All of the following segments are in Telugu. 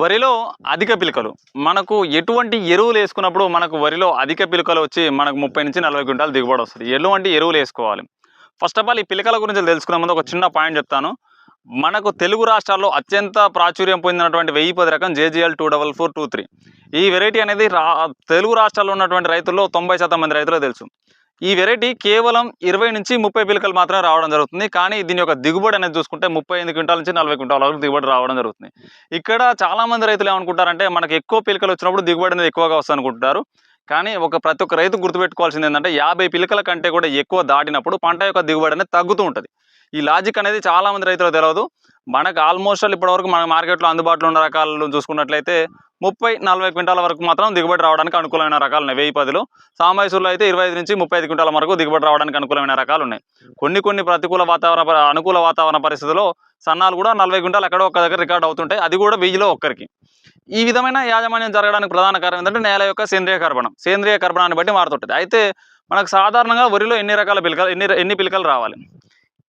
వరిలో అధిక పిలకలు. మనకు ఎటువంటి ఎరువులు వేసుకున్నప్పుడు మనకు వరిలో అధిక పిలకలు వచ్చి మనకు ముప్పై నుంచి నలభై క్వింటాలు దిగుబడి వస్తుంది. ఎటువంటి ఎరువులు వేసుకోవాలి? ఫస్ట్ ఆఫ్ ఆల్ ఈ పిలకల గురించి తెలుసుకునే ముందు ఒక చిన్న పాయింట్ చెప్తాను. మనకు తెలుగు రాష్ట్రాల్లో అత్యంత ప్రాచుర్యం పొందినటువంటి వెయ్యి పది రకం JGL two double four two three. ఈ వెరైటీ అనేది రా తెలుగు రాష్ట్రాల్లో ఉన్నటువంటి రైతుల్లో తొంభై శాతం మంది రైతులకు తెలుసు. ఈ వెరైటీ కేవలం ఇరవై నుంచి ముప్పై పిలకలు మాత్రమే రావడం జరుగుతుంది. కానీ దీని యొక్క దిగుబడి అనేది చూసుకుంటే ముప్పై ఐదు క్వింటాల నుంచి నలభై క్వింటాల వరకు దిగుబడి రావడం జరుగుతుంది. ఇక్కడ చాలామంది రైతులు ఏమనుకుంటారంటే మనకి ఎక్కువ పిలకలు వచ్చినప్పుడు దిగుబడి అనేది ఎక్కువగా వస్తుంది అనుకుంటారు కానీ ఒక ప్రతి ఒక్క రైతు గుర్తుపెట్టుకోవాల్సింది ఏంటంటే యాభై పిలకల కంటే కూడా ఎక్కువ దాటినప్పుడు పంట యొక్క దిగుబడి అనేది తగ్గుతూ ఉంటుంది. ఈ లాజిక్ అనేది చాలామంది రైతులు రైతులకు తెలియదు మనకు ఆల్మోస్ట్ ఇప్పటి వరకు మన మార్కెట్లో అందుబాటులో ఉన్న రకాలను చూసుకున్నట్లయితే ముప్పై నలభై క్వింటాల వరకు మాత్రం దిగుబడి రావడానికి అనుకూలమైన రకాలు ఉన్నాయి. వెయ్యి పదిలో. సామాయిసుల్లో అయితే ఇరవై ఐదు నుంచి ముప్పై ఐదు క్వింటాల వరకు దిగుబడి రావడానికి అనుకూలమైన రకాలు ఉన్నాయి. కొన్ని కొన్ని ప్రతికూల వాతావరణ అనుకూల వాతావరణ పరిస్థితుల్లో సన్నాలు కూడా నలభై క్వింటాలు ఎక్కడో ఒక దగ్గర రికార్డ్ అవుతుంటాయి. అది కూడా వెయ్యిలో ఒక్కరికి. ఈ విధమైన యాజమాన్యం జరగడానికి ప్రధాన కారణం ఏంటంటే నేల యొక్క సేంద్రియ కర్బణం సేంద్రియ కర్బణాన్ని బట్టి మారుతుంటుంది. అయితే మనకు సాధారణంగా వరిలో ఎన్ని రకాల పిలకలు ఎన్ని ఎన్ని పిలకలు రావాలి?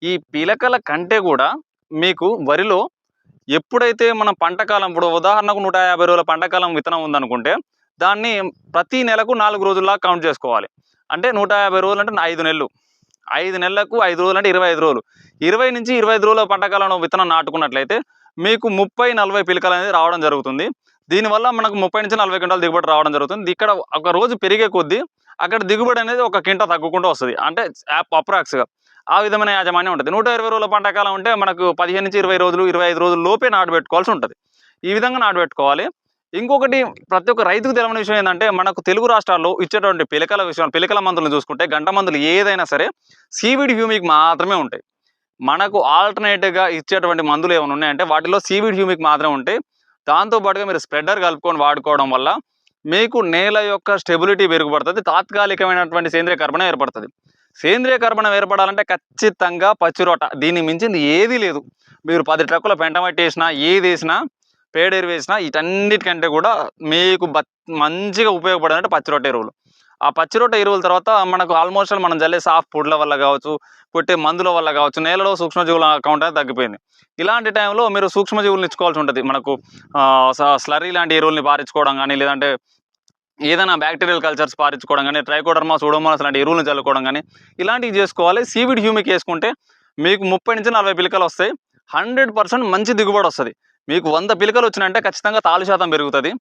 ఈ పిలకల కంటే కూడా మీకు వరిలో ఎప్పుడైతే మనం పంటకాలం ఇప్పుడు ఉదాహరణకు నూట యాభై రోజుల పంటకాలం విత్తనం ఉందనుకుంటే దాన్ని ప్రతి నెలకు నాలుగు రోజుల్లా కౌంట్ చేసుకోవాలి. అంటే నూట యాభై రోజులు అంటే ఐదు నెలలు. ఐదు నెలలకు ఐదు రోజులు అంటే ఇరవై ఐదు రోజులు. ఇరవై నుంచి ఇరవై ఐదు రోజుల పంటకాలంలో విత్తనం నాటుకున్నట్లయితే మీకు ముప్పై నలభై పిలకలు అనేది రావడం జరుగుతుంది. దీనివల్ల మనకు ముప్పై నుంచి నలభై క్వింటాల దిగుబడి రావడం జరుగుతుంది. ఇక్కడ ఒక రోజు పెరిగే కొద్దీ అక్కడ దిగుబడి అనేది ఒక కింట తగ్గుకుంటూ వస్తుంది. అంటే అప్రాక్స్గా. ఆ విధమైన యాజమాన్యం ఉంటుంది. నూట ఇరవై రోజుల పంటకాలం ఉంటే మనకు పదిహేను నుంచి ఇరవై రోజులు ఇరవై ఐదు రోజుల లోపే నాటబెట్టుకోవాల్సి ఉంటుంది. ఈ విధంగా నాటబెట్టుకోవాలి ఇంకొకటి ప్రతి ఒక్క రైతుకు తెలియని విషయం ఏంటంటే మనకు తెలుగు రాష్ట్రాల్లో ఇచ్చేటువంటి పిలకల విషయం పిలకల మందులను చూసుకుంటే గంట మందులు ఏదైనా సరే సీవిడ్ హ్యూమిక్ మాత్రమే ఉంటాయి. మనకు ఆల్టర్నేటివ్గా ఇచ్చేటువంటి మందులు ఏమైనా ఉన్నాయంటే వాటిలో సీవిడ్ హ్యూమిక్ మాత్రమే ఉంటాయి. దాంతోపాటుగా మీరు స్ప్రెడర్ కలుపుకొని వాడుకోవడం వల్ల మీకు నేల యొక్క స్టెబిలిటీ మెరుగుపడుతుంది. తాత్కాలికమైనటువంటి సేంద్రియ కర్బనం ఏర్పడుతుంది. సేంద్రియ కర్బనం ఏర్పడాలంటే ఖచ్చితంగా పచ్చిరోట దీన్ని మించింది ఏదీ లేదు. మీరు పది ట్రక్కుల పెంటమట్టి వేసినా ఏది వేసినా పేడేరు వేసినా వీటన్నిటికంటే కూడా మీకు మంచిగా ఉపయోగపడేదంటే పచ్చిరొట్ట ఎరువులు. ఆ పచ్చిరొట్ట ఎరువుల తర్వాత మనకు ఆల్మోస్ట్ మనం జల్లే సాఫ్ట్ ఫుడ్ల వల్ల కావచ్చు కొట్టే మందుల వల్ల కావచ్చు నేలలో సూక్ష్మజీవుల అకౌంట్ అనేది తగ్గిపోయింది. ఇలాంటి టైంలో మీరు సూక్ష్మజీవులను ఇచ్చుకోవాల్సి ఉంటుంది. మనకు స్లరీ స- లాంటి ఎరువుల్ని పారించుకోవడం కానీ లేదంటే ఏదైనా బ్యాక్టీరియల్ కల్చర్స్ పారించుకోవడం కానీ ట్రైకోడర్మా సూడోమోనాస్ లాంటి ఎరువులను చల్లుకోవడం కానీ ఇలాంటివి చేసుకోవాలి. సీవిడ్ హ్యూమిక్ వేసుకుంటే మీకు ముప్పై నుంచి నలభై పిలకలు వస్తాయి. హండ్రెడ్ పర్సెంట్ మంచి దిగుబడి వస్తుంది. మీకు వంద పిలకలు వచ్చినాయంటే ఖచ్చితంగా తాలు శాతం పెరుగుతుంది.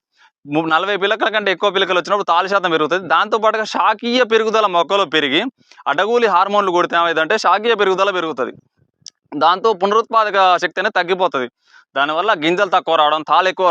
నలభై పిలకల కంటే ఎక్కువ పిలకలు వచ్చినప్పుడు తాలు శాతం పెరుగుతుంది. దాంతోపాటుగా శాకీయ పెరుగుదల మొక్కలో పెరిగి అడగూలి హార్మోన్లు కొడితే ఏమైందంటే శాకీయ పెరుగుదల పెరుగుతుంది. దాంతో పునరుత్పాదక శక్తి అనేది తగ్గిపోతుంది. దానివల్ల గింజలు తక్కువ రావడం తాలు ఎక్కువ